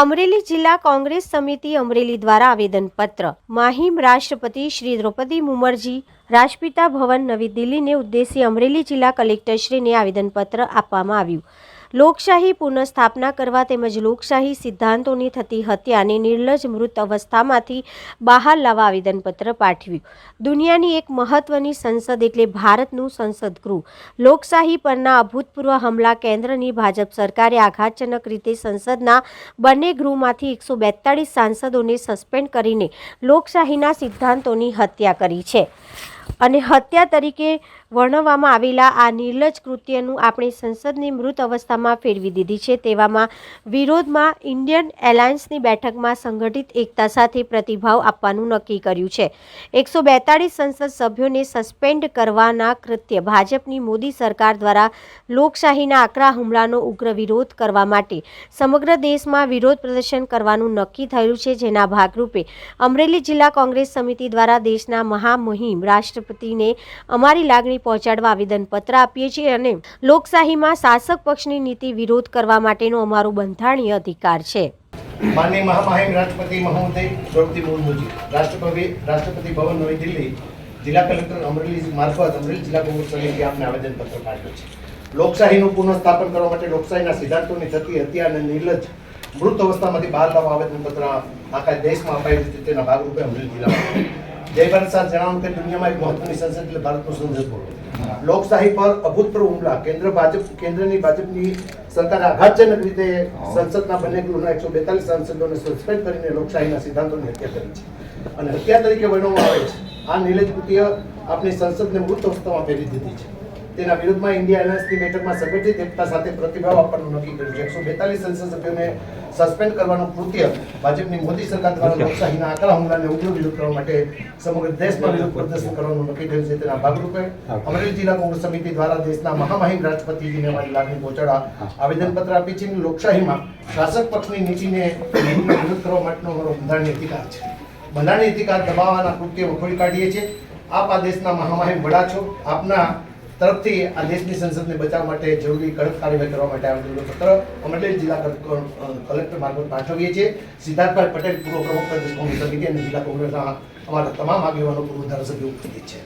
અમરેલી જિલ્લા કોંગ્રેસ સમિતિ અમરેલી દ્વારા આવેદનપત્ર. માહિમ રાષ્ટ્રપતિ શ્રી દ્રૌપદી મુમરજી, રાજપિતા ભવન નવી દિલ્હીને ઉદ્દેશી અમરેલી જિલ્લા કલેક્ટરશ્રીને આવેદનપત્ર આપવામાં આવ્યું. લોકશાહી પુનઃસ્થાપના કરવા તેમજ લોકશાહી સિદ્ધાંતોની થતી હત્યાને નિર્લજ મૃત અવસ્થામાંથી બહાર લાવવા આવેદનપત્ર પાઠવ્યું. દુનિયાની એક મહત્વની સંસદ એટલે ભારતનું સંસદ ગૃહ લોકશાહી પરના અભૂતપૂર્વ હમલા કેન્દ્રની ભાજપ સરકારે આઘાતજનક રીતે સંસદના બંને ગૃહમાંથી એકસો બેતાળીસ સાંસદોને સસ્પેન્ડ કરીને લોકશાહીના સિદ્ધાંતોની હત્યા કરી છે. અને હત્યા તરીકે વર્ણવવામાં આવેલા આ નિર્લજ કૃત્યનું આપણે સંસદની મૃત અવસ્થામાં ફેરવી દીધી છે. તેવામાં વિરોધમાં ઇન્ડિયન એલાયન્સની બેઠકમાં સંગઠિત એકતા સાથે પ્રતિભાવ આપવાનું નક્કી કર્યું છે. એકસો બેતાળીસ સંસદ સભ્યોને સસ્પેન્ડ કરવાના કૃત્ય ભાજપની મોદી સરકાર દ્વારા લોકશાહીના આકરા હુમલાનો ઉગ્ર વિરોધ કરવા માટે સમગ્ર દેશમાં વિરોધ પ્રદર્શન કરવાનું નક્કી થયું છે. જેના ભાગરૂપે અમરેલી જિલ્લા કોંગ્રેસ સમિતિ દ્વારા દેશના મહામહિમ રાષ્ટ્રપતિને અમારી લાગણી પહોંચાડવા આવેદનપત્ર આપીએ છીએ અને લોકશાહીમાં શાસક પક્ષની નીતિ વિરોધ કરવા માટેનો અમારો બંધારણીય અધિકાર છે. માનની મહામહિમ રાષ્ટ્રપતિ મહોદય દ્રૌપદી મુર્મુજી રાષ્ટ્રપતિ રાષ્ટ્રપતિ ભવન નવી દિલ્હી, જિલ્લા કલેક્ટર અમરેલી મારફત અમરેલી જિલ્લા કોંગ્રેસ સમિતિ આપને આવેદનપત્ર પાઠવ્યું છે. લોકશાહીનું પુનઃસ્થાપન કરવા માટે લોકશાહીના સિદ્ધાંતોની થતી હત્યા અને નિર્લજ મૃત અવસ્થામાંથી બહાર લાવવા આવેદનપત્ર આખા દેશમાં અપાયું છે તેના ભાગરૂપે અમરેલી જિલ્લામાં જય શાહ જણાવ્યું કે દુનિયામાં એક મહત્વની સંસદ એટલે ભારતનું સંસદ બોર્ડ લોકશાહી પર અભૂતપૂર્વ હુમલા. કેન્દ્ર ભાજપ કેન્દ્રની ભાજપની સરકારે આઘાતજનક રીતે સંસદના બંને ગૃહના એકસો બેતાલીસ સાંસદોને સસ્પેન્ડ કરીને લોકશાહીના સિદ્ધાંતોની હત્યા કરી છે. અને હત્યા તરીકે વર્ણવવામાં આવે છે. આ નિલેજ કૃત્ય આપણી સંસદને મૃત અવસ્થામાં ફેરી દીધી છે. તેના વિરુદ્ધમાં ઇન્ડિયા એલાયન્સની બેઠકમાં સંગઠિત એકતા સાથે પ્રતિભાવ આપવાનું નક્કી કર્યું છે. એકસો બેતાલીસ સંસદ સભ્યોને સસ્પેન્ડ કરવાનું કૃત્ય ભાજપની મોદી સરકાર દ્વારા લોકશાહીના આકરા હુમલાને ઉગ્ર વિરોધ કરવા માટે સમગ્ર દેશમાં વિરોધ પ્રદર્શન કરવાનું નક્કી થયું છે. તેના ભાગરૂપે અમરેલી જિલ્લા કોંગ્રેસ સમિતિ દ્વારા દેશના મહામહિમ રાષ્ટ્રપતિજીને અમારી લાગણી પહોંચાડવા આવેદનપત્ર આપી છે. લોકશાહીમાં શાસક પક્ષની નીતિને વિરોધ કરવા માટેનો અમારો બંધારણીય અધિકાર છે. બંધારણીય અધિકાર દબાવવાના કૃત્ય વખોડી કાઢીએ છીએ. આપ આ દેશના મહામહિમ વડા છો. આપના તરફથી આ દેશની સંસદને બચાવવા માટે જરૂરી કડક કાર્યવાહી કરવા માટે આવેલું પત્ર અમરેલી જિલ્લા કલેક્ટર મારફત પાઠવીએ છીએ. સિદ્ધાર્થભાઈ પટેલ પૂર્વ પ્રમુખ પ્રદેશ કોંગ્રેસ સમિતિ અને જિલ્લા કોંગ્રેસના અમારા તમામ આગેવાનો પૂર્વ ધારાસભ્યો ઉપસ્થિત છે.